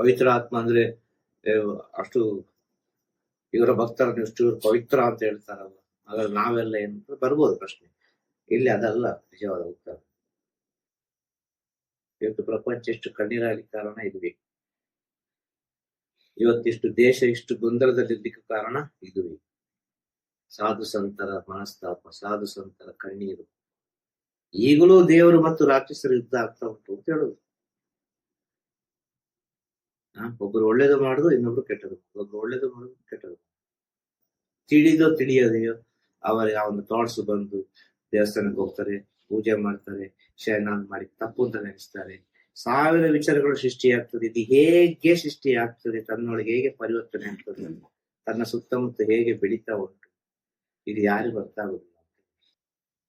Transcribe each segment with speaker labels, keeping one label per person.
Speaker 1: ಪವಿತ್ರ ಆತ್ಮ ಅಂದ್ರೆ ಅಷ್ಟು ಇವರ ಭಕ್ತರನ್ನು ಇಷ್ಟು ಪವಿತ್ರ ಅಂತ ಹೇಳ್ತಾರಲ್ಲ ಹಾಗಾದ್ರೆ ನಾವೆಲ್ಲ ಏನು ಬರ್ಬೋದು ಪ್ರಶ್ನೆ. ಇಲ್ಲಿ ಅದಲ್ಲ ನಿಜವಾದ ಉತ್ತರ. ಇವತ್ತು ಪ್ರಪಂಚ ಎಷ್ಟು ಕಣ್ಣೀರಾಗಲಿ ಕಾರಣ ಇದುವೇ. ಇವತ್ತಿಷ್ಟು ದೇಶ ಇಷ್ಟು ಗೊಂದಲದಲ್ಲಿರ್ಲಿಕ್ಕೆ ಕಾರಣ ಇದುವೇ. ಸಾಧು ಸಂತರ ಮನಸ್ತಾಪ, ಸಾಧು ಸಂತರ ಕಣ್ಣೀರು. ಈಗಲೂ ದೇವರು ಮತ್ತು ರಾಕ್ಷಸರ ಯುದ್ಧ ಆಗ್ತಾ ಉಂಟು ಅಂತ ಹೇಳುದು. ಒಬ್ರು ಒಳ್ಳೇದು ಮಾಡುದು, ಇನ್ನೊಬ್ರು ಕೆಟ್ಟದು. ಒಬ್ರು ಒಳ್ಳೇದು ಮಾಡುದು, ಕೆಟ್ಟದು. ತಿಳಿದೋ ತಿಳಿಯದೆಯೋ ಅವರ ಆ ಒಂದು ಥಾಟ್ಸ್ ಬಂದು ದೇವಸ್ಥಾನಕ್ಕೆ ಹೋಗ್ತಾರೆ, ಪೂಜೆ ಮಾಡ್ತಾರೆ ಶಯನಾನ್ ಮಾಡಿ, ತಪ್ಪು ಅಂತ ನೆನೆಸ್ತಾರೆ. ಸಾವಿರ ವಿಚಾರಗಳು ಸೃಷ್ಟಿಯಾಗ್ತದೆ. ಇದು ಹೇಗೆ ಸೃಷ್ಟಿ ಆಗ್ತದೆ ತನ್ನೊಳಗೆ ಹೇಗೆ ಪರಿವರ್ತನೆ ಆಗ್ತದೆ, ತನ್ನ ಸುತ್ತಮುತ್ತ ಹೇಗೆ ಬೆಳೀತಾ ಉಂಟು, ಇದು ಯಾರಿಗೂ ಗೊತ್ತಾಗುದಿಲ್ಲ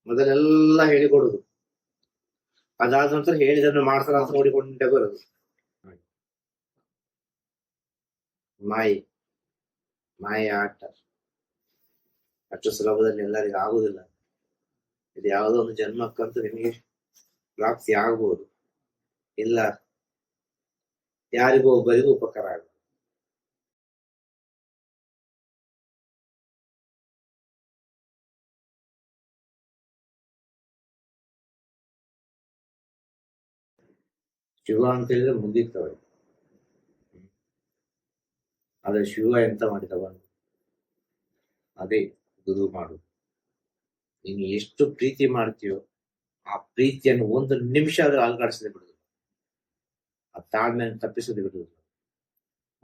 Speaker 1: ಮೊದಲೆಲ್ಲ ಹೇಳಿಕೊಡುದು. ಅದಾದ ನಂತರ ಹೇಳಿದನ್ನು ಮಾಡ್ತಾರ ಅಂತ ನೋಡಿಕೊಂಡೇ ಬರೋದು. ಮಾಯಿ, ಮಾಯ ಆಟ. ಅಷ್ಟು ಸುಲಭದಲ್ಲಿ ಎಲ್ಲರಿಗೂ ಆಗುದಿಲ್ಲ ಇದು ಯಾವುದೋ ಒಂದು ಜನ್ಮಕ್ಕಂತೂ ನಿಮಗೆ ಪ್ರಾಪ್ತಿ ಆಗ್ಬೋದು. ಇಲ್ಲ, ಯಾರಿಗೂ ಒಬ್ಬರಿಗೂ ಉಪಕಾರ ಆಗ ಶಿವ ಅಂತ ಹೇಳಿದ್ರೆ ಮುಗಿತವೆ ಆದ್ರೆ ಶಿವ ಎಂತ ಮಾಡಿದವನು? ಅದೇ ಗುರು ಮಾಡು. ನೀನು ಎಷ್ಟು ಪ್ರೀತಿ ಮಾಡ್ತೀಯೋ ಆ ಪ್ರೀತಿಯನ್ನು ಒಂದು ನಿಮಿಷ ಆದ್ರೂ ಅಲ್ಗಾಡಿಸದೆ ಬಿಡುದು ಆ ತಾಳ್ಮೆಯನ್ನು ತಪ್ಪಿಸದೆ ಬಿಡುದು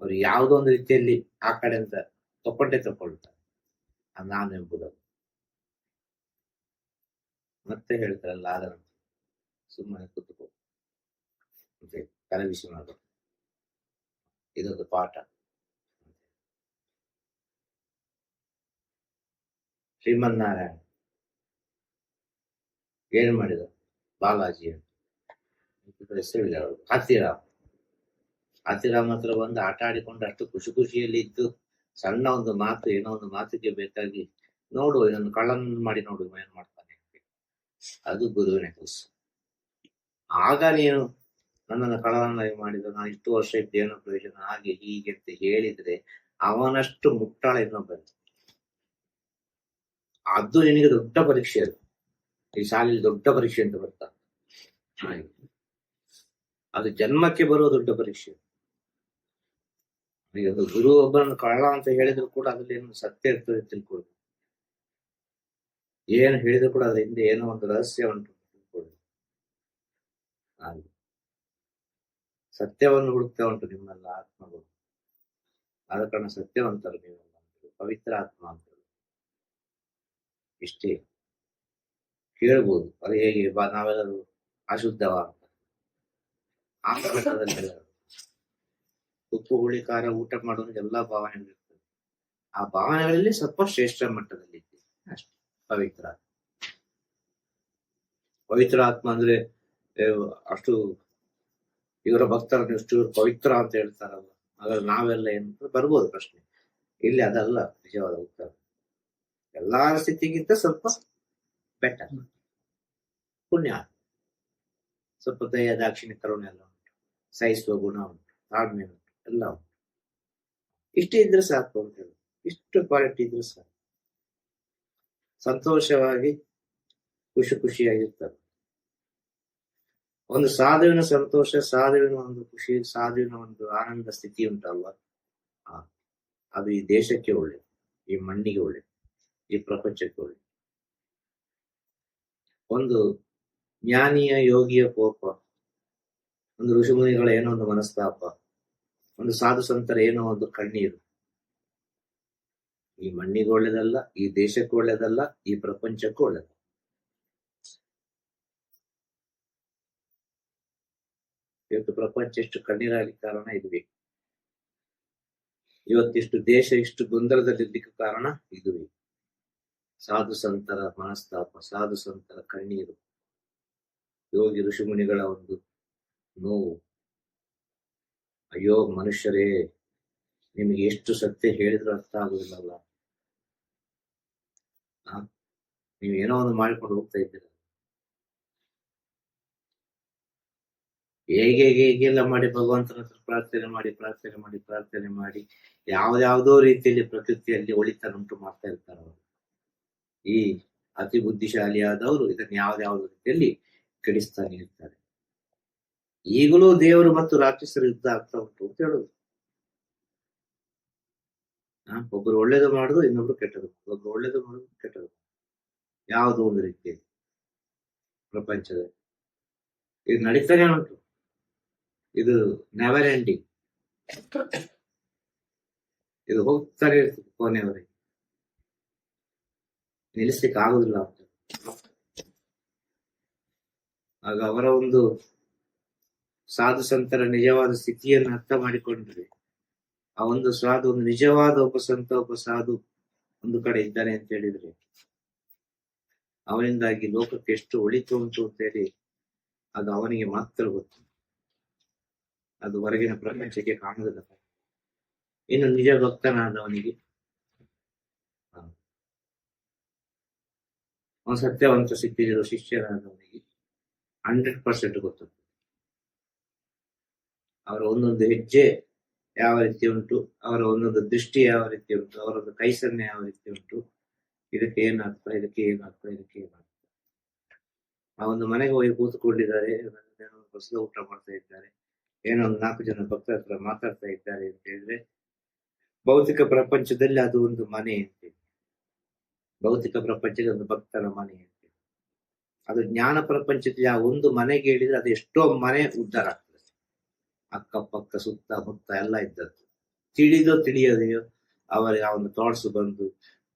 Speaker 1: ಅವ್ರು ಯಾವುದೋ ಒಂದು ರೀತಿಯಲ್ಲಿ ಆ ಕಡೆ ಅಂತ ತಕೊಂಡೆ ತಕೊಳ್ತಾರೆ ಆ ನಾನು ಎಂಬುದನ್ನು ಮತ್ತೆ ಹೇಳ್ತಾರಲ್ಲ ಆದ ನಂತರ ಸುಮ್ಮನೆ ಕೂತ್ಕೋ. ಮತ್ತೆ ತಲೆ ಬಿಸಿ ಮಾಡು. ಇದೊಂದು ಪಾಠ. ಶ್ರೀಮನ್ನಾರಾಯಣ. ಏನ್ ಮಾಡಿದ? ಬಾಲಾಜಿ ಅಂತ. ಅವರು. ಹಾತಿರಾಮ್ ಹಾತಿರಾಮ್ ಹತ್ರ ಬಂದು ಆಟ ಆಡಿಕೊಂಡು ಅಷ್ಟು ಖುಷಿ ಖುಷಿಯಲ್ಲಿ ಇದ್ದು ಸಣ್ಣ ಒಂದು ಮಾತು, ಏನೋ ಒಂದು ಮಾತಿಗೆ ಬೇಕಾಗಿ ನೋಡು, ಇದನ್ನು ಕಳ್ಳನ್ ಮಾಡಿ ನೋಡು ಏನ್ ಮಾಡ್ತಾನೆ ಅದು ಗುರುವಿನ ಕೆಲಸ ಆಗ ನೀನು ನನ್ನನ್ನು ಕಳ್ಳನಾಗಿ ಮಾಡಿದ, ನಾನು ಇಷ್ಟು ವರ್ಷ ಇದ್ದೇನೋ ಪ್ರಯೋಜನ, ಹಾಗೆ ಹೀಗೆ ಅಂತ ಹೇಳಿದ್ರೆ ಅವನಷ್ಟು ಮುಟ್ಟಾಳ ಇನ್ನೊಬ್ಬ ಅದು ನಿನಗೆ ದೊಡ್ಡ ಪರೀಕ್ಷೆ ಅದು. ಈ ಶಾಲೆಯಲ್ಲಿ ದೊಡ್ಡ ಪರೀಕ್ಷೆ ಅಂತ ಬರ್ತಾ. ಹಾಗೆ. ಅದು ಜನ್ಮಕ್ಕೆ ಬರುವ ದೊಡ್ಡ ಪರೀಕ್ಷೆ. ಒಂದು ಗುರು ಒಬ್ಬರನ್ನು ಕಳ್ಳ ಅಂತ ಹೇಳಿದ್ರು ಕೂಡ ಅದ್ರಲ್ಲಿ ಏನು ಸತ್ಯ ಇರ್ತದೆ ತಿಳ್ಕೊಳ್ಳಿ ಏನು ಹೇಳಿದ್ರು ಕೂಡ ಅದ್ರ ಹಿಂದೆ ಏನೋ ಒಂದು ರಹಸ್ಯ ಉಂಟು ತಿಳ್ಕೊಳ್ಳಿ ಹಾಗೆ. ಸತ್ಯವನ್ನು ಹುಡುಕ್ತಾ ಉಂಟು ನಿಮ್ಮೆಲ್ಲ ಆತ್ಮಗಳು. ಆದ ಕಾರಣ ಸತ್ಯವಂತರು ನೀವೆಲ್ಲ. ಪವಿತ್ರ ಆತ್ಮ ಅಂತ. ಇಷ್ಟೇ ಕೇಳ್ಬೋದು. ಅದು ಹೇಗೆ? ಬಾ, ನಾವೆಲ್ಲರೂ ಅಶುದ್ಧವ ಅಂತ ಆ ಮಟ್ಟದಲ್ಲಿ ಉಪ್ಪು, ಹುಳಿ, ಖಾರ, ಊಟ ಮಾಡೋದು ಎಲ್ಲಾ ಭಾವನೆಗಳಿರ್ತದೆ ಆ ಭಾವನೆಗಳಲ್ಲಿ ಸ್ವಲ್ಪ ಶ್ರೇಷ್ಠ ಮಟ್ಟದಲ್ಲಿ ಇದ್ದೀವಿ. ಅಷ್ಟೇ. ಪವಿತ್ರ. ಪವಿತ್ರ ಆತ್ಮ ಅಂದ್ರೆ ಅಷ್ಟು ಇವರ ಭಕ್ತರನ್ನು ಎಷ್ಟು ಪವಿತ್ರ ಅಂತ ಹೇಳ್ತಾರಲ್ಲ ಅದ್ರಲ್ಲಿ ನಾವೆಲ್ಲ ಏನು ಬರ್ಬೋದು ಪ್ರಶ್ನೆ. ಇಲ್ಲಿ ಅದಲ್ಲ ನಿಜವಾದ ಉತ್ತರ. ಎಲ್ಲಾ ಸ್ಥಿತಿಗಿಂತ ಸ್ವಲ್ಪ ಬೆಟರ್ ಪುಣ್ಯ ಸ್ವಲ್ಪ ದಯ ದಾಕ್ಷಿಣ್ಯ ಕರುಣೆ ಎಲ್ಲ ಉಂಟು. ಸಹಿಸುವ ಗುಣ ಉಂಟು. ತಾಳ್ಮೆ ಉಂಟು. ಎಲ್ಲ ಉಂಟು. ಇಷ್ಟೇ ಇದ್ರೆ ಸಾಕು ಅಂತ ಹೇಳಿ ಇಷ್ಟು ಕ್ವಾಲಿಟಿ ಇದ್ರೆ ಸಾಕು. ಸಂತೋಷವಾಗಿ ಖುಷಿ ಖುಷಿಯಾಗಿರ್ತಾರೆ ಒಂದು ಸಾಧುವಿನ ಸಂತೋಷ, ಸಾಧುವಿನ ಒಂದು ಖುಷಿ, ಸಾಧುವಿನ ಒಂದು ಆನಂದ ಸ್ಥಿತಿ ಉಂಟಲ್ವಾ? ಅದು ಈ ದೇಶಕ್ಕೆ ಒಳ್ಳೆ ಈ ಮಣ್ಣಿಗೆ ಒಳ್ಳೆ ಈ ಪ್ರಪಂಚಕ್ಕೂ ಒಂದು ಜ್ಞಾನಿಯ ಯೋಗಿಯ ಕೋಪ, ಒಂದು ಋಷಿಮುನಿಗಳ ಏನೋ ಒಂದು ಮನಸ್ತಾಪ, ಒಂದು ಸಾಧು ಸಂತರ ಏನೋ ಒಂದು ಕಣ್ಣೀರು. ಈ ಮಣ್ಣಿಗೂ ಒಳ್ಳೇದಲ್ಲ, ಈ ದೇಶಕ್ಕೂ ಒಳ್ಳೇದಲ್ಲ, ಈ ಪ್ರಪಂಚಕ್ಕೂ ಒಳ್ಳೇದಲ್ಲ ಇವತ್ತು ಪ್ರಪಂಚ ಎಷ್ಟು ಕಣ್ಣೀರಾಗಲಿಕ್ಕೆ ಕಾರಣ ಇದುವೇ. ಇವತ್ತಿಷ್ಟು ದೇಶ ಇಷ್ಟು ಗೊಂದಲದಲ್ಲಿರ್ಲಿಕ್ಕೆ ಕಾರಣ ಇದುವೇ. ಸಾಧು ಸಂತರ ಮನಸ್ತಾಪ ಸಾಧು ಸಂತರ ಕಣ್ಣೀರು, ಯೋಗಿ ಋಷಿಮುನಿಗಳ ಒಂದು ನೋವು. ಅಯ್ಯೋ, ಮನುಷ್ಯರೇ, ನಿಮಗೆ ಎಷ್ಟು ಸತ್ಯ ಹೇಳಿದ್ರು ಅರ್ಥ ಆಗುದಿಲ್ಲಲ್ಲ? ನೀವು ಏನೋ ಒಂದು ಮಾಡಿಕೊಂಡು ಹೋಗ್ತಾ ಇದ್ದೀರ. ಹೇಗೆ ಹೇಗೆ ಹೇಗೆಲ್ಲ ಮಾಡಿ ಭಗವಂತನ ಹತ್ರ ಪ್ರಾರ್ಥನೆ ಮಾಡಿ ಪ್ರಾರ್ಥನೆ ಮಾಡಿ ಪ್ರಾರ್ಥನೆ ಮಾಡಿ ಯಾವ್ದಾವುದೋ ರೀತಿಯಲ್ಲಿ ಪ್ರಕೃತಿಯಲ್ಲಿ ಒಳಿತನುಂಟು ಮಾಡ್ತಾ ಇರ್ತಾರೆ ಅವರು ಈ ಅತಿ ಬುದ್ಧಿಶಾಲಿಯಾದವರು ಇದನ್ನು ಯಾವ್ದಾವ ರೀತಿಯಲ್ಲಿ ಕೆಡಿಸ್ತಾನೆ ಇರ್ತಾರೆ. ಈಗಲೂ ದೇವರು ಮತ್ತು ರಾಕ್ಷಸರು ಯುದ್ಧ ಆಗ್ತಾ ಉಂಟು ಅಂತ ಹೇಳುದು. ಒಬ್ಬರು ಒಳ್ಳೇದು ಮಾಡುದು, ಇನ್ನೊಬ್ರು ಕೆಟ್ಟದು. ಒಬ್ರು ಒಳ್ಳೇದು ಮಾಡುದು, ಕೆಟ್ಟದು. ಯಾವುದು ಒಂದು ರೀತಿ ಪ್ರಪಂಚದಲ್ಲಿ ಇದು ನಡೀತಾನೆ ಉಂಟು. ಇದು ನೆವರ್ ಎಂಡಿಂಗ್ ಇದು ಹೋಗ್ತಾನೆ ಇರ್ತದೆ ಕೊನೆಯವರೆಗೆ ನಿಲ್ಲಿಸ್ಲಿಕ್ಕೆ ಆಗುದಿಲ್ಲ ಆಗ ಅವರ ಒಂದು ಸಾಧು ಸಂತರ ನಿಜವಾದ ಸ್ಥಿತಿಯನ್ನು ಅರ್ಥ ಮಾಡಿಕೊಂಡ್ರೆ ಆ ಒಂದು ಸಾಧು, ಒಂದು ನಿಜವಾದ ಒಬ್ಬ ಸಂತ, ಒಬ್ಬ ಸಾಧು ಒಂದು ಕಡೆ ಇದ್ದಾನೆ ಅಂತ ಹೇಳಿದ್ರೆ ಅವನಿಂದಾಗಿ ಲೋಕಕ್ಕೆ ಎಷ್ಟು ಒಳಿತು ಉಂಟು ಅಂತ ಹೇಳಿ ಅದು ಅವನಿಗೆ ಮಾತ್ರ ಗೊತ್ತು. ಅದು ಹೊರಗಿನ ಪ್ರಪಂಚಕ್ಕೆ ಕಾಣುವುದಿಲ್ಲ. ಇನ್ನು ನಿಜ ಭಕ್ತನಾದವನಿಗೆ ಹ. ಅವನು ಸತ್ಯವಂತ ಸಿಕ್ಕಿರೋ ಶಿಷ್ಯನಾದವನಿಗೆ ಹಂಡ್ರೆಡ್ ಪರ್ಸೆಂಟ್ ಗೊತ್ತು. ಅವರ ಒಂದೊಂದು ಹೆಜ್ಜೆ ಯಾವ ರೀತಿ ಉಂಟು, ಅವರ ಒಂದೊಂದು ದೃಷ್ಟಿ ಯಾವ ರೀತಿ ಉಂಟು ಅವರೊಂದು ಕೈಸನ್ನೆ ಯಾವ ರೀತಿ ಉಂಟು, ಇದಕ್ಕೆ ಏನಾಗ್ತಾ ಇದಕ್ಕೆ ಏನಾಗ್ತಾ ಇದಕ್ಕೆ ಏನಾಗ್ತಾ ಆ ಒಂದು ಮನೆಗೆ ಹೋಗಿ ಕೂತ್ಕೊಂಡಿದ್ದಾರೆ ಹೊಸದ ಊಟ ಮಾಡ್ತಾ ಇದ್ದಾರೆ, ಏನೋ ಒಂದು ನಾಲ್ಕು ಜನ ಭಕ್ತರ ಹತ್ರ ಮಾತಾಡ್ತಾ ಇದ್ದಾರೆ ಅಂತ ಹೇಳಿದ್ರೆ, ಭೌತಿಕ ಪ್ರಪಂಚದಲ್ಲಿ ಅದು ಒಂದು ಮನೆ ಅಂತೆ ಭೌತಿಕ ಪ್ರಪಂಚದ ಒಂದು ಭಕ್ತರ ಮನೆ. ಅದು ಜ್ಞಾನ ಪ್ರಪಂಚದಲ್ಲಿ ಆ ಒಂದು ಮನೆಗೆ ಹೇಳಿದ್ರೆ ಅದು ಎಷ್ಟೋ ಮನೆ ಉದ್ಧಾರ ಆಗ್ತದೆ. ಅಕ್ಕಪಕ್ಕ, ಸುತ್ತ, ಮುತ್ತ ಎಲ್ಲ ಇದ್ದದ್ದು. ತಿಳಿದೋ ತಿಳಿಯದೆಯೋ ಅವರಿಗೆ ಆ ಒಂದು ಥಾಟ್ಸ್ ಬಂದು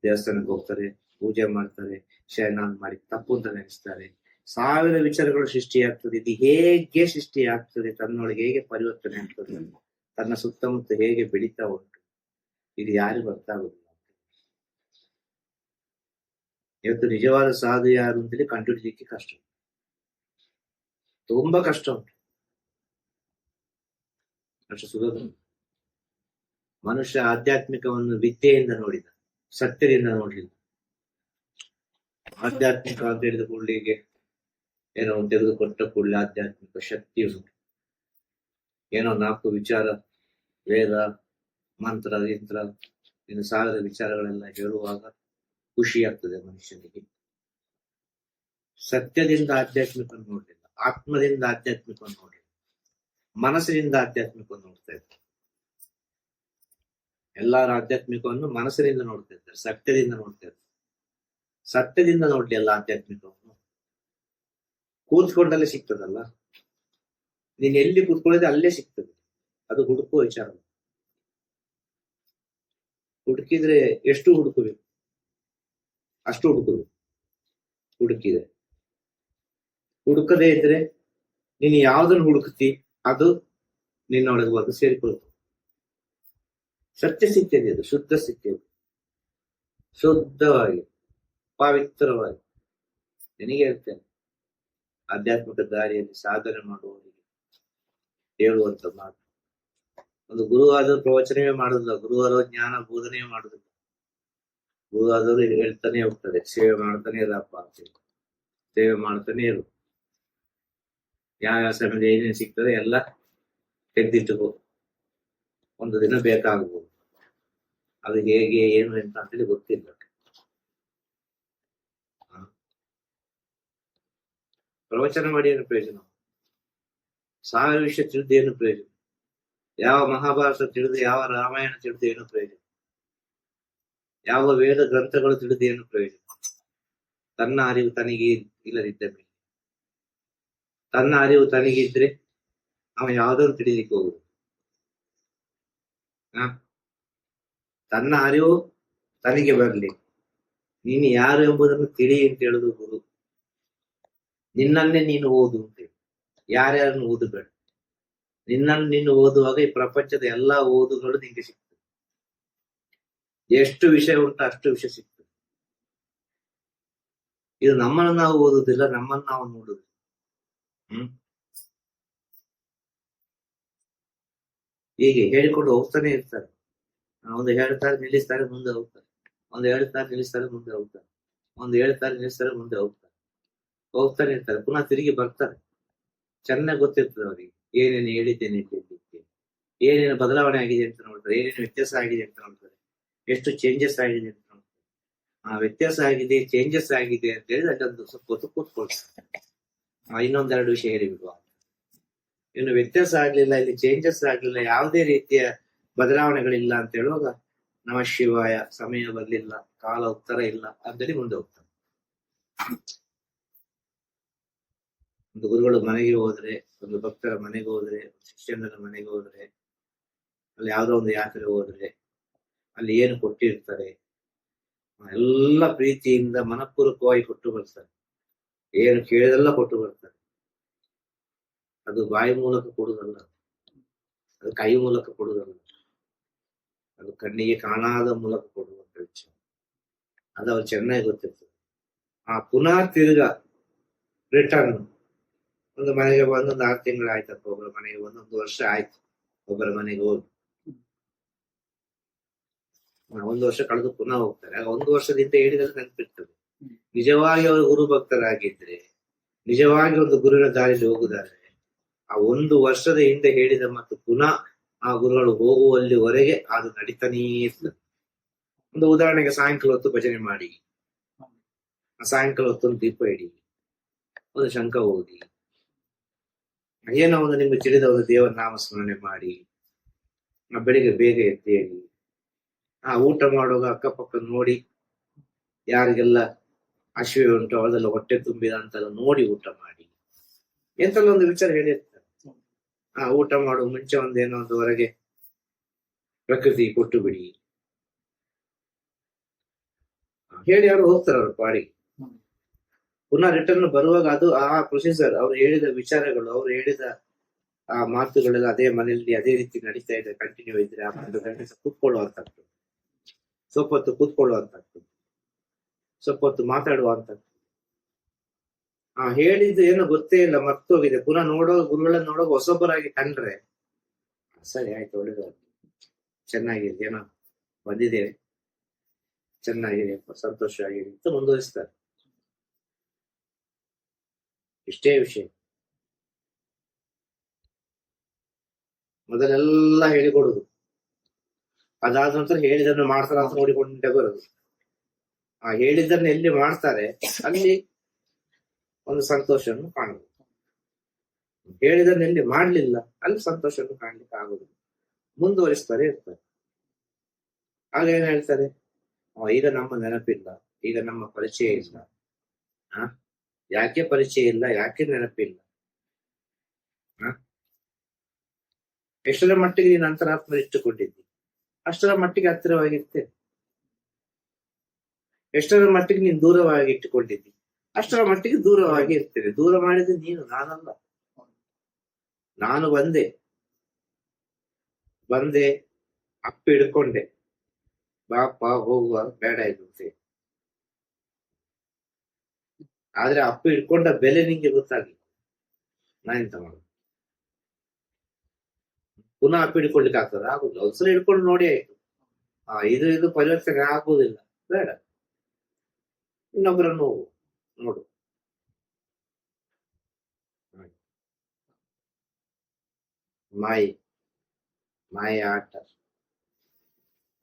Speaker 1: ದೇವಸ್ಥಾನಕ್ಕೆ ಹೋಗ್ತಾರೆ, ಪೂಜೆ ಮಾಡ್ತಾರೆ ಶಯನಾನ್ ಮಾಡಿ ತಪ್ಪು ಅಂತ ನೆನೆಸ್ತಾರೆ. ಸಾವಿರ ವಿಚಾರಗಳು ಸೃಷ್ಟಿಯಾಗ್ತದೆ. ಇದು ಹೇಗೆ ಸೃಷ್ಟಿ ಆಗ್ತದೆ ತನ್ನೊಳಗೆ ಹೇಗೆ ಪರಿವರ್ತನೆ ಆಗ್ತದೆ ತನ್ನ ಸುತ್ತಮುತ್ತ ಹೇಗೆ ಬೆಳೀತಾ ಉಂಟು. ಇದು ಯಾರಿಗೂ ಅರ್ಥ ಆಗುದಿಲ್ಲ ಇವತ್ತು ನಿಜವಾದ ಸಾಧು ಯಾರು ಅಂತೇಳಿ ಕಂಡುಹಿಡಿಲಿಕ್ಕೆ ಕಷ್ಟ ತುಂಬಾ ಕಷ್ಟ ಉಂಟು. ಅಷ್ಟು ಸುಲಭ ಮನುಷ್ಯ ಆಧ್ಯಾತ್ಮಿಕವನ್ನು ವಿದ್ಯೆಯಿಂದ ನೋಡಿದ, ಸತ್ಯದಿಂದ ನೋಡಲಿಲ್ಲ. ಆಧ್ಯಾತ್ಮಿಕ ಅಂತ ಹೇಳಿದ ಕೂಡಲಿಗೆ ಏನೋ ತೆಗೆದುಕೊಟ್ಟ ಕೂಡಲೇ ಆಧ್ಯಾತ್ಮಿಕ ಶಕ್ತಿ ಉಂಟು. ಏನೋ ನಾಲ್ಕು ವಿಚಾರ, ವೇದ, ಮಂತ್ರ, ಯಂತ್ರ, ಇನ್ನು ಸಾವಿರ ವಿಚಾರಗಳೆಲ್ಲ ಹೇಳುವಾಗ ಖುಷಿ ಆಗ್ತದೆ ಮನುಷ್ಯನಿಗೆ. ಸತ್ಯದಿಂದ ಆಧ್ಯಾತ್ಮಿಕ ನೋಡ್ಲಿಲ್ಲ, ಆತ್ಮದಿಂದ ಆಧ್ಯಾತ್ಮಿಕ ನೋಡ್ಲಿಲ್ಲ, ಮನಸ್ಸಿನಿಂದ ಆಧ್ಯಾತ್ಮಿಕ ನೋಡ್ತಾ ಇದ್ದಾರೆ ಎಲ್ಲಾರ ಆಧ್ಯಾತ್ಮಿಕವನ್ನು ಮನಸ್ಸಿನಿಂದ ನೋಡ್ತಾ ಇದ್ದಾರೆ, ಸತ್ಯದಿಂದ ನೋಡ್ತಾ ಇದ್ದಾರೆ. ಸತ್ಯದಿಂದ ನೋಡ್ಲಿ ಎಲ್ಲ ಆಧ್ಯಾತ್ಮಿಕವನ್ನು. ಕೂತ್ಕೊಂಡಲ್ಲೇ ಸಿಗ್ತದಲ್ಲ? ನೀನ್ ಎಲ್ಲಿ ಕೂತ್ಕೊಳ್ಳಿದ್ರೆ ಅಲ್ಲೇ ಸಿಗ್ತದೆ. ಅದು ಹುಡುಕುವ ವಿಚಾರ. ಹುಡುಕಿದ್ರೆ ಎಷ್ಟು ಹುಡುಕಬೇಕು? ಅಷ್ಟು ಹುಡುಕುದು. ಹುಡುಕಿದೆ. ಹುಡುಕದೇ ಇದ್ರೆ ನೀನು ಯಾವ್ದನ್ನು ಹುಡುಕ್ತಿ ಅದು ನಿನ್ನೊಳಗೆ ಬಂದು ಸೇರಿಕೊಳ್ಳುತ್ತೆ. ಸತ್ಯ ಸ್ಥಿತಿಯಲ್ಲಿ ಅದು, ಶುದ್ಧ ಸ್ಥಿತಿಯಲ್ಲಿ ಶುದ್ಧವಾಗಿ, ಪವಿತ್ರವಾಗಿ. ನಿನಗೆ ಹೇಳ್ತೇನೆ, ಆಧ್ಯಾತ್ಮಿಕ ದಾರಿಯಲ್ಲಿ ಸಾಧನೆ ಮಾಡುವವರಿಗೆ ಹೇಳುವಂತ ಮಾತು. ಒಂದು ಗುರುವಾದ ಪ್ರವಚನವೇ ಮಾಡುದಿಲ್ಲ ಗುರುವಾರ ಜ್ಞಾನ ಬೋಧನೆ ಮಾಡುದಿಲ್ಲ ಗುರುವಾದವರು ಹೇಳ್ತಾನೆ ಹೋಗ್ತಾರೆ ಸೇವೆ ಮಾಡ್ತಾನೆ ಇರಪ್ಪ ಅಂತೇಳಿ ಸೇವೆ ಮಾಡ್ತಾನೆ ಇರು. ಯಾವ ಸಮಯದಲ್ಲಿ ಏನೇನು ಸಿಗ್ತದೆ ಎಲ್ಲ ತೆಗೆದಿಟ್ಟುಕೋ ಒಂದು ದಿನ ಬೇಕಾಗಬಹುದು ಅದು ಹೇಗೆ, ಏನು ಅಂತ ಅಂತೇಳಿ ಗೊತ್ತಿಲ್ಲ. ಪ್ರವಚನ ಮಾಡಿ ಏನು ಪ್ರಯೋಜನ? ಸಾವಿರ ವಿಷಯ ತಿಳಿದು ಪ್ರಯೋಜನ? ಯಾವ ಮಹಾಭಾರತ ತಿಳಿದು, ಯಾವ ರಾಮಾಯಣ ತಿಳಿದು ಏನು ಪ್ರಯೋಜನ? ಯಾವ ವೇದ ಗ್ರಂಥಗಳು ತಿಳಿದು ಏನು ಪ್ರಯೋಜನ ತನ್ನ ಅರಿವು ತನಗೆ ಇಲ್ಲದಿದ್ದ ಮೇಲೆ. ತನ್ನ ಅರಿವು ತನಗಿದ್ರೆ ಅವ ಯಾವ್ದನ್ನು ತಿಳಿಲಿಕ್ಕೆ ಹೋಗುದು? ತನ್ನ ಅರಿವು ತನಗೆ ಬರ್ಲಿ. ನೀನು ಯಾರು ಎಂಬುದನ್ನು ತಿಳಿ ಅಂತ ಹೇಳುದು ಗುರು. ನಿನ್ನನ್ನೇ ನೀನು ಓದು ಅಂತೇಳಿ ಯಾರ್ಯಾರನ್ನು ಓದಬೇಡ. ನಿನ್ನನ್ನು ನೀನು ಓದುವಾಗ ಈ ಪ್ರಪಂಚದ ಎಲ್ಲಾ ಓದುಗಳು ನಿಂಗೆ ಸಿಗ್ತದೆ ಎಷ್ಟು ವಿಷಯ ಉಂಟು ಅಷ್ಟು ವಿಷಯ ಸಿಗ್ತದೆ. ಇದು ನಮ್ಮನ್ನು ನಾವು ಓದುದಿಲ್ಲ ನಮ್ಮನ್ನು ನಾವು ನೋಡುದು ಹ್ಮ್? ಹೀಗೆ ಹೇಳಿಕೊಂಡು ಹೋಗ್ತಾನೆ ಇರ್ತಾರೆ. ಒಂದು ಹೇಳ್ತಾರೆ, ನಿಲ್ಲಿಸ್ತಾರೆ, ಮುಂದೆ ಹೋಗ್ತಾರೆ. ಒಂದು ಹೇಳ್ತಾರೆ, ನಿಲ್ಲಿಸ್ತಾರೆ, ಮುಂದೆ ಹೋಗ್ತಾರೆ. ಒಂದು ಹೇಳ್ತಾರೆ, ನಿಲ್ಲಿಸ್ತಾರೆ, ಮುಂದೆ ಹೋಗ್ತಾರೆ. ಹೋಗ್ತಾನೆ ಇರ್ತಾರೆ, ಪುನಃ ತಿರುಗಿ ಬರ್ತಾರೆ. ಚೆನ್ನಾಗಿ ಗೊತ್ತಿರ್ತದೆ ಅವರಿಗೆ, ಏನೇನು ಹೇಳಿದ್ದೇನೆ ಏನೇನು ಬದಲಾವಣೆ ಆಗಿದೆ ಅಂತ ನೋಡ್ತಾರೆ ಏನೇನು ವ್ಯತ್ಯಾಸ ಆಗಿದೆ ಅಂತ ನೋಡ್ತಾರೆ ಎಷ್ಟು ಚೇಂಜಸ್ ಆಗಿದೆ ಅಂತ ಆ ವ್ಯತ್ಯಾಸ ಆಗಿದೆ ಚೇಂಜಸ್ ಆಗಿದೆ ಅಂತ ಹೇಳಿ ಅದೊಂದು ಸ್ವಲ್ಪ ಹೊತ್ತು ಕೂತ್ಕೊಳ್ತಾರೆ ಇನ್ನೊಂದೆರಡು ವಿಷಯ ಹೇಳಿಬಿಡುವ ಇನ್ನು ವ್ಯತ್ಯಾಸ ಆಗ್ಲಿಲ್ಲ, ಇಲ್ಲಿ ಚೇಂಜಸ್ ಆಗ್ಲಿಲ್ಲ, ಯಾವುದೇ ರೀತಿಯ ಬದಲಾವಣೆಗಳಿಲ್ಲ ಅಂತ ಹೇಳುವಾಗ ನಮ ಶಿವಾಯ, ಸಮಯ ಬರ್ಲಿಲ್ಲ, ಕಾಲ ಉತ್ತರ ಇಲ್ಲ ಅಂತೇಳಿ ಮುಂದೆ ಹೋಗ್ತಾರೆ. ಒಂದು ಗುರುಗಳು ಮನೆಗೆ ಹೋದ್ರೆ, ಒಂದು ಭಕ್ತರ ಮನೆಗೆ ಹೋದ್ರೆ ಶಿಷ್ಯನ ಮನೆಗೆ ಹೋದ್ರೆ, ಅಲ್ಲಿ ಯಾವ್ದೋ ಒಂದು ಯಾತ್ರೆ ಹೋದ್ರೆ ಅಲ್ಲಿ ಏನು ಕೊಟ್ಟಿರ್ತಾರೆ ಎಲ್ಲ ಪ್ರೀತಿಯಿಂದ ಮನಪೂರ್ವಕವಾಗಿ ಕೊಟ್ಟು ಬರ್ತಾರೆ ಏನು ಕೇಳಿದೆಲ್ಲ ಕೊಟ್ಟು ಬರ್ತಾರೆ ಅದು ಬಾಯಿ ಮೂಲಕ ಕೊಡುದಲ್ಲ ಅದು ಕೈ ಮೂಲಕ ಕೊಡುದಲ್ಲ ಅದು ಕಣ್ಣಿಗೆ ಕಾಣಾದ ಮೂಲಕ ಕೊಡುವಂತ ವಿಚಾರ ಅದು ಅವ್ರು ಚೆನ್ನಾಗಿ ಗೊತ್ತಿರ್ತದೆ ಆ ಪುನಃ ತಿರ್ಗ ರಿಟರ್ನ್ ಒಂದು ಮನೆಗೆ ಬಂದು ಒಂದು ಆರು ತಿಂಗಳು ಆಯ್ತಪ್ಪ ಒಬ್ಬರ ಮನೆಗೆ ಬಂದು ಒಂದು ವರ್ಷ ಆಯ್ತು ಒಬ್ಬರ ಮನೆಗೆ ಹೋಗಿ ಆ, ಒಂದು ವರ್ಷ ಕಳೆದು ಪುನಃ ಹೋಗ್ತಾರೆ. ಆಗ ಒಂದು ವರ್ಷದಿಂದ ಹೇಳಿದ್ರೆ ನೆನಪಿರ್ತದೆ. ನಿಜವಾಗಿ ಅವರು ಗುರು ಭಕ್ತರಾಗಿದ್ರೆ ನಿಜವಾಗಿ ಒಂದು ಗುರುವಿನ ದಾರಿಯಲ್ಲಿ ಹೋಗುದಾದ್ರೆ ಆ ಒಂದು ವರ್ಷದ ಹಿಂದೆ ಹೇಳಿದ ಮತ್ತು ಪುನಃ ಆ ಗುರುಗಳು ಹೋಗುವಲ್ಲಿವರೆಗೆ ಅದು ನಡೀತಾನೇ ಇರ್ತದೆ. ಒಂದು ಉದಾಹರಣೆಗೆ ಸಾಯಂಕಾಲ ಹೊತ್ತು ಭಜನೆ ಮಾಡಿ. ಆ ಸಾಯಂಕಾಲ ಹೊತ್ತೊಂದು ದೀಪ ಇಡಿ. ಒಂದು ಶಂಕ ಓದಿ ಏನೋ ಒಂದು ನಿಮ್ಗೆ ತಿಳಿದ ಒಂದು ದೇವರ ನಾಮ ಸ್ಮರಣೆ ಮಾಡಿ. ಆ ಬೆಳಿಗ್ಗೆ ಬೇಗ ಎದ್ದೇಳಿ. ಆ ಊಟ ಮಾಡುವಾಗ ಅಕ್ಕಪಕ್ಕ ನೋಡಿ ಯಾರಿಗೆಲ್ಲ ಹಸಿವೆ ಉಂಟು ಅವರೆಲ್ಲ ಹೊಟ್ಟೆ ತುಂಬಿದ ಅಂತೆಲ್ಲ ನೋಡಿ ಊಟ ಮಾಡಿ. ಎಂತೆಲ್ಲ ಒಂದು ವಿಚಾರ ಹೇಳಿರ್ತಾರೆ. ಆ ಊಟ ಮಾಡುವ ಮುಂಚೆ ಒಂದೇನೋ ಒಂದು ಹೊರಗೆ ಪ್ರಕೃತಿ ಕೊಟ್ಟು ಬಿಡಿ. ಹೇಳಿ ಯಾರು ಹೋಗ್ತಾರೆ ಅವ್ರ ಪಾಡಿಗೆ. ಪುನಃ ರಿಟರ್ನ್ ಬರುವಾಗ ಅದು ಆ ಪ್ರೊಸೆಸರ್ ಅವ್ರು ಹೇಳಿದ ವಿಚಾರಗಳು, ಅವ್ರು ಹೇಳಿದ ಆ ಮಾತುಗಳೆಲ್ಲ ಅದೇ ಮನೆಯಲ್ಲಿ ಅದೇ ರೀತಿ ನಡೀತಾ ಇದೆ ಕಂಟಿನ್ಯೂ ಇದ್ರೆ ಆ ಒಂದು ಗಂಟೆ ಕೂತ್ಕೊಳ್ಳುವಂತದ್ದು ಸ್ವಲ್ಪ ಹೊತ್ತು ಕೂತ್ಕೊಳ್ಳುವಂತದ್ದು ಸ್ವಲ್ಪ ಹೊತ್ತು ಮಾತಾಡುವಂತದ್ದು ಆ ಹೇಳಿದ್ದು ಏನೋ ಗೊತ್ತೇ ಇಲ್ಲ, ಮರ್ತೋಗಿದೆ. ಪುನಃ ನೋಡೋ, ಗುರುಗಳನ್ನ ನೋಡೋ ಹೊಸೊಬ್ಬರಾಗಿ ಕಂಡ್ರೆ ಸರಿ, ಆಯ್ತು, ಒಳ್ಳೆದು ಚೆನ್ನಾಗಿದೆ ಏನೋ ಬಂದಿದೆ ಚೆನ್ನಾಗಿದೆ ಸಂತೋಷ ಆಗಿದೆ ಅಂತ ಮುಂದುವರಿಸ್ತಾರೆ. ಇಷ್ಟೇ ವಿಷಯ. ಮೊದಲೆಲ್ಲ ಹೇಳಿಕೊಡುದು. ಅದಾದ ನಂತರ ಹೇಳಿದನ್ನು ಮಾಡ್ತಾರ ಅಂತ ನೋಡಿಕೊಂಡೆ ಬರುದು. ಆ ಹೇಳಿದ್ದನ್ನು ಎಲ್ಲಿ ಮಾಡ್ತಾರೆ, ಅಲ್ಲಿ ಒಂದು ಸಂತೋಷವನ್ನು ಕಾಣಬಹುದು ಹೇಳಿದನ್ನು ಎಲ್ಲಿ ಮಾಡ್ಲಿಲ್ಲ, ಅಲ್ಲಿ ಸಂತೋಷವನ್ನು ಕಾಣ್ಲಿಕ್ಕೆ ಆಗುದಿಲ್ಲ ಮುಂದುವರಿಸ್ತಾರೆ ಇರ್ತಾರೆ. ಆಗ ಏನ್ ಹೇಳ್ತಾರೆ? ಈಗ ನಮ್ಮ ನೆನಪಿಲ್ಲ, ಈಗ ನಮ್ಮ ಪರಿಚಯ ಇಲ್ಲ. ಆ? ಯಾಕೆ ಪರಿಚಯ ಇಲ್ಲ, ಯಾಕೆ ನೆನಪಿಲ್ಲ? ಹ ಎಷ್ಟರ ಮಟ್ಟಿಗೆ ನೀನು ಅಂತರಾತ್ಮ ಇಟ್ಟುಕೊಂಡಿದ್ದಿ? ಅಷ್ಟರ ಮಟ್ಟಿಗೆ ಹತ್ತಿರವಾಗಿರ್ತೇನೆ ಎಷ್ಟರ ಮಟ್ಟಿಗೆ ನೀನು ದೂರವಾಗಿ ಇಟ್ಟುಕೊಂಡಿದ್ದಿ? ಅಷ್ಟರ ಮಟ್ಟಿಗೆ ದೂರವಾಗಿ ಇರ್ತೇನೆ ದೂರ ಮಾಡಿದ್ರೆ ನೀನು, ನಾನಲ್ಲ. ನಾನು ಬಂದೆ. ಬಂದೆ, ಅಪ್ಪ ಹಿಡ್ಕೊಂಡೆ. ಬಾಪ, ಹೋಗುವ ಬೇಡ ಇದು ಆದ್ರೆ ಅಪ್ಪ ಹಿಡ್ಕೊಂಡ ಬೆಲೆ ನಿಂಗೆ ಗೊತ್ತಾಗಿ ನಾನೆಂತ ಮಾಡುದು? ಪುನಃ ಅಪ್ಪ ಹಿಡ್ಕೊಳ್ಲಿಕ್ಕೆ ಆಗ್ತದ? ಆಗುದಿಲ್ಲ. ಒಂದ್ಸಲ ಹಿಡ್ಕೊಂಡು ನೋಡಿ ಆಯ್ತು. ಆ, ಇದು ಇದು ಪರಿವರ್ತನೆ ಆಗುವುದಿಲ್ಲ ಬೇಡ. ಇನ್ನೊಬ್ಬರನ್ನು ನೋಡು. ಮೈ ಮಾಯಿ ಆಟ.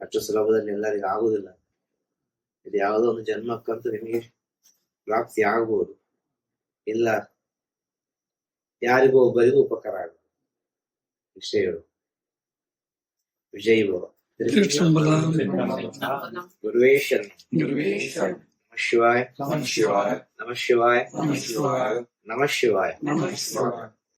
Speaker 1: ಅಷ್ಟು ಸುಲಭದಲ್ಲಿ ಎಲ್ಲರಿಗೂ ಆಗುದಿಲ್ಲ. ಇದು ಯಾವುದೋ ಒಂದು ಜನ್ಮಕ್ಕಂತೂ ನಿಮಗೆ ಪ್ರಾಪ್ತಿ ಆಗ್ಬೋದು. ಇಲ್ಲ. ಯಾರಿಗೋ ಒಬ್ಬರಿಗೂ ಉಪಕಾರ ಆಗುತ್ತೆ ಇಷ್ಟೇ ವಿಜಯ್ ಭವ ಗುರುವೇ ಶರಣ ನಮಃ ಶಿವಾಯ
Speaker 2: Namah Shivaya.
Speaker 1: ನಮಃ ಶಿವಾಯ
Speaker 2: Namah Shivaya.
Speaker 1: ನಮಃ ಶಿವಾಯ
Speaker 2: Namah Shivaya.